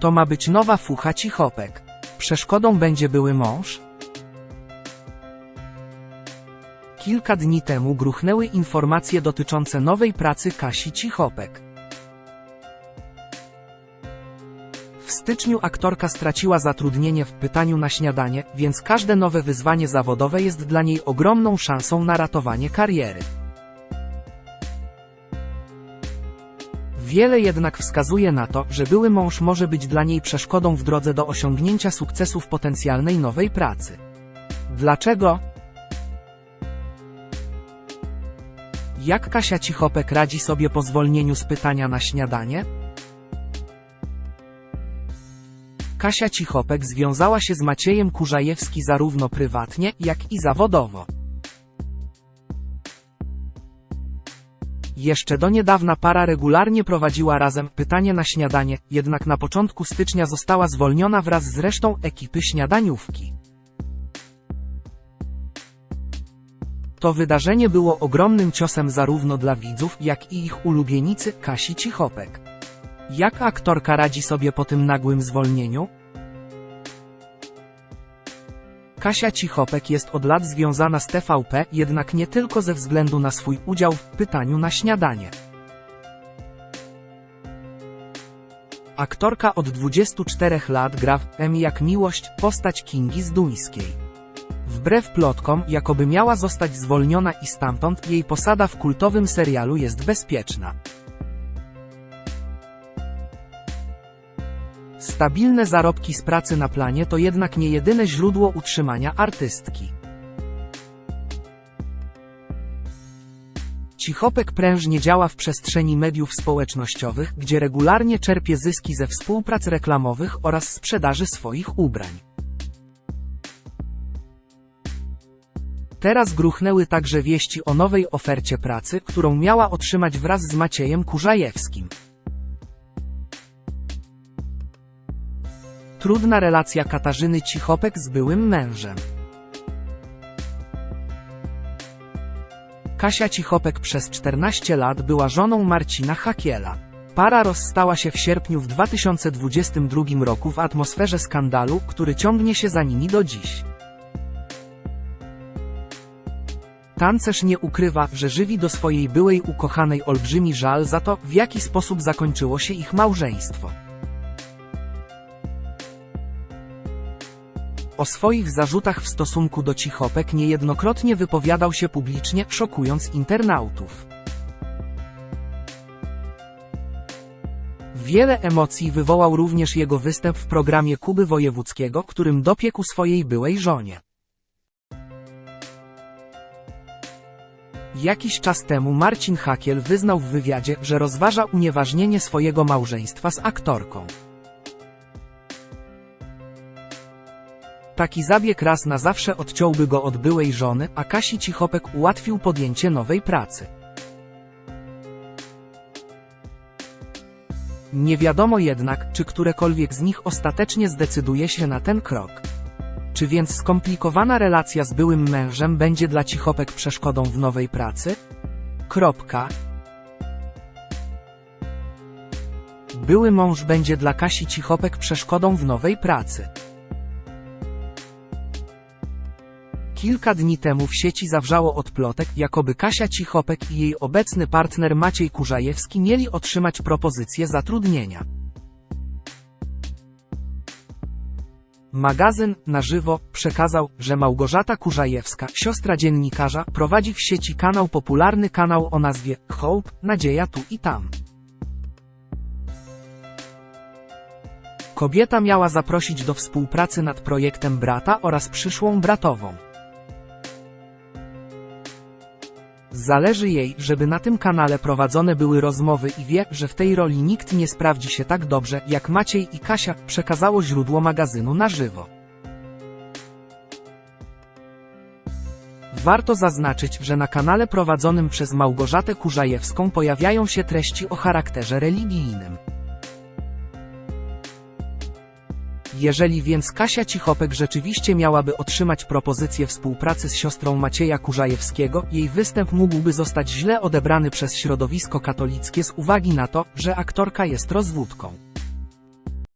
To ma być nowa fucha Cichopek. Przeszkodą będzie były mąż? Kilka dni temu gruchnęły informacje dotyczące nowej pracy Kasi Cichopek. W styczniu aktorka straciła zatrudnienie w pytaniu na śniadanie, więc każde nowe wyzwanie zawodowe jest dla niej ogromną szansą na ratowanie kariery. Wiele jednak wskazuje na to, że były mąż może być dla niej przeszkodą w drodze do osiągnięcia sukcesu w potencjalnej nowej pracy. Dlaczego? Jak Kasia Cichopek radzi sobie po zwolnieniu z pytania na śniadanie? Kasia Cichopek związała się z Maciejem Kurzajewski zarówno prywatnie, jak i zawodowo. Jeszcze do niedawna para regularnie prowadziła razem pytanie na śniadanie, jednak na początku stycznia została zwolniona wraz z resztą ekipy śniadaniówki. To wydarzenie było ogromnym ciosem zarówno dla widzów, jak i ich ulubienicy Kasi Cichopek. Jak aktorka radzi sobie po tym nagłym zwolnieniu? Kasia Cichopek jest od lat związana z TVP, jednak nie tylko ze względu na swój udział w pytaniu na śniadanie. Aktorka od 24 lat gra w M jak miłość, postać Kingi Zduńskiej. Wbrew plotkom, jakoby miała zostać zwolniona i stamtąd, jej posada w kultowym serialu jest bezpieczna. Stabilne zarobki z pracy na planie to jednak nie jedyne źródło utrzymania artystki. Cichopek prężnie działa w przestrzeni mediów społecznościowych, gdzie regularnie czerpie zyski ze współprac reklamowych oraz sprzedaży swoich ubrań. Teraz gruchnęły także wieści o nowej ofercie pracy, którą miała otrzymać wraz z Maciejem Kurzajewskim. Trudna relacja Katarzyny Cichopek z byłym mężem. Kasia Cichopek przez 14 lat była żoną Marcina Hakiela. Para rozstała się w sierpniu w 2022 roku w atmosferze skandalu, który ciągnie się za nimi do dziś. Tancerz nie ukrywa, że żywi do swojej byłej ukochanej olbrzymi żal za to, w jaki sposób zakończyło się ich małżeństwo. O swoich zarzutach w stosunku do Cichopek niejednokrotnie wypowiadał się publicznie, szokując internautów. Wiele emocji wywołał również jego występ w programie Kuby Wojewódzkiego, którym dopiekł swojej byłej żonie. Jakiś czas temu Marcin Hakiel wyznał w wywiadzie, że rozważa unieważnienie swojego małżeństwa z aktorką. Taki zabieg raz na zawsze odciąłby go od byłej żony, a Kasi Cichopek ułatwił podjęcie nowej pracy. Nie wiadomo jednak, czy którekolwiek z nich ostatecznie zdecyduje się na ten krok. Czy więc skomplikowana relacja z byłym mężem będzie dla Cichopek przeszkodą w nowej pracy? Kropka. Były mąż będzie dla Kasi Cichopek przeszkodą w nowej pracy. Kilka dni temu w sieci zawrzało od plotek, jakoby Kasia Cichopek i jej obecny partner Maciej Kurzajewski mieli otrzymać propozycję zatrudnienia. Magazyn na żywo przekazał, że Małgorzata Kurzajewska, siostra dziennikarza, prowadzi w sieci kanał popularny kanał o nazwie Hope, Nadzieja tu i tam. Kobieta miała zaprosić do współpracy nad projektem brata oraz przyszłą bratową. Zależy jej, żeby na tym kanale prowadzone były rozmowy i wie, że w tej roli nikt nie sprawdzi się tak dobrze, jak Maciej i Kasia, przekazało źródło magazynu na żywo. Warto zaznaczyć, że na kanale prowadzonym przez Małgorzatę Kurzajewską pojawiają się treści o charakterze religijnym. Jeżeli więc Kasia Cichopek rzeczywiście miałaby otrzymać propozycję współpracy z siostrą Macieja Kurzajewskiego, jej występ mógłby zostać źle odebrany przez środowisko katolickie z uwagi na to, że aktorka jest rozwódką.